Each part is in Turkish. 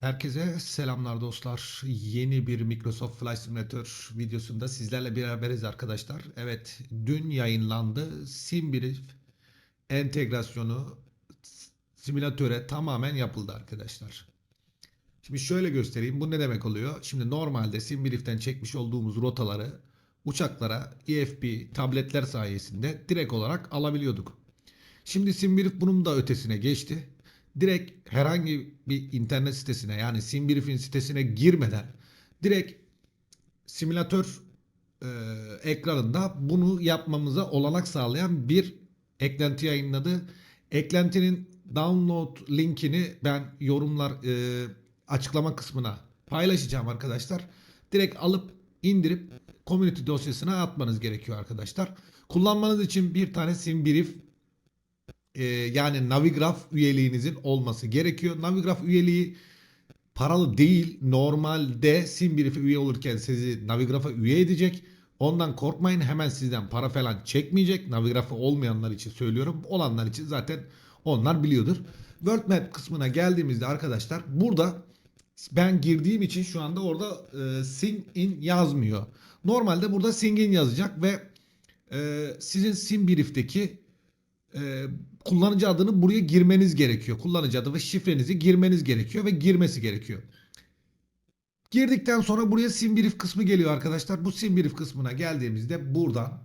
Herkese selamlar dostlar. Yeni bir Microsoft Flight Simulator videosunda sizlerle beraberiz arkadaşlar. Evet, dün yayınlandı. SimBrief entegrasyonu simülatöre tamamen yapıldı arkadaşlar. Şimdi şöyle göstereyim. Bu ne demek oluyor? Şimdi normalde SimBrief'ten çekmiş olduğumuz rotaları uçaklara EFP tabletler sayesinde direkt olarak alabiliyorduk. Şimdi SimBrief bunun da ötesine geçti. Direkt herhangi bir internet sitesine yani SimBrief'in sitesine girmeden direkt simülatör e, ekranında bunu yapmamıza olanak sağlayan bir eklenti yayınladı. Eklentinin download linkini ben yorumlar e, açıklama kısmına paylaşacağım arkadaşlar. Direkt alıp indirip community dosyasına atmanız gerekiyor arkadaşlar. Kullanmanız için bir tane SimBrief e, yani Navigraph üyeliğinizin olması gerekiyor. Navigraph üyeliği paralı değil. Normalde SimBrief'e üye olurken sizi Navigraph'a üye edecek. Ondan korkmayın hemen sizden para falan çekmeyecek. Navigraph'ı olmayanlar için söylüyorum. Olanlar için zaten onlar biliyordur. World Map kısmına geldiğimizde arkadaşlar burada ben girdiğim için şu anda orada e, Sing in yazmıyor. Normalde burada Sing in yazacak ve e, sizin SimBrief'teki e, kullanıcı adını buraya girmeniz gerekiyor. Kullanıcı adı ve şifrenizi girmeniz gerekiyor ve girmesi gerekiyor. Girdikten sonra buraya SimBrief kısmı geliyor arkadaşlar. Bu SimBrief kısmına geldiğimizde buradan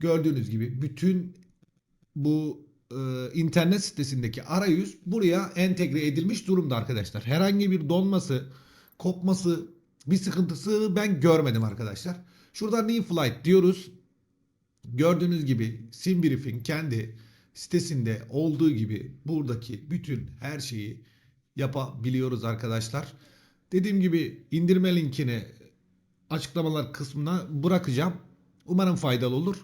gördüğünüz gibi bütün bu e, internet sitesindeki arayüz buraya entegre edilmiş durumda arkadaşlar. Herhangi bir donması, kopması, bir sıkıntısı ben görmedim arkadaşlar. Şuradan New Flight diyoruz. Gördüğünüz gibi SimBrief'in kendi sitesinde olduğu gibi buradaki bütün her şeyi yapabiliyoruz arkadaşlar. Dediğim gibi indirme linkini açıklamalar kısmına bırakacağım. Umarım faydalı olur.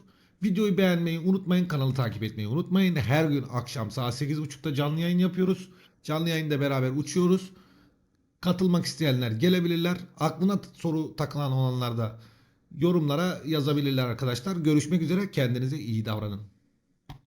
Videoyu beğenmeyi unutmayın. Kanalı takip etmeyi unutmayın. Her gün akşam saat 8.30'da canlı yayın yapıyoruz. Canlı yayında beraber uçuyoruz. Katılmak isteyenler gelebilirler. Aklına soru takılan olanlar da yorumlara yazabilirler arkadaşlar. Görüşmek üzere. Kendinize iyi davranın.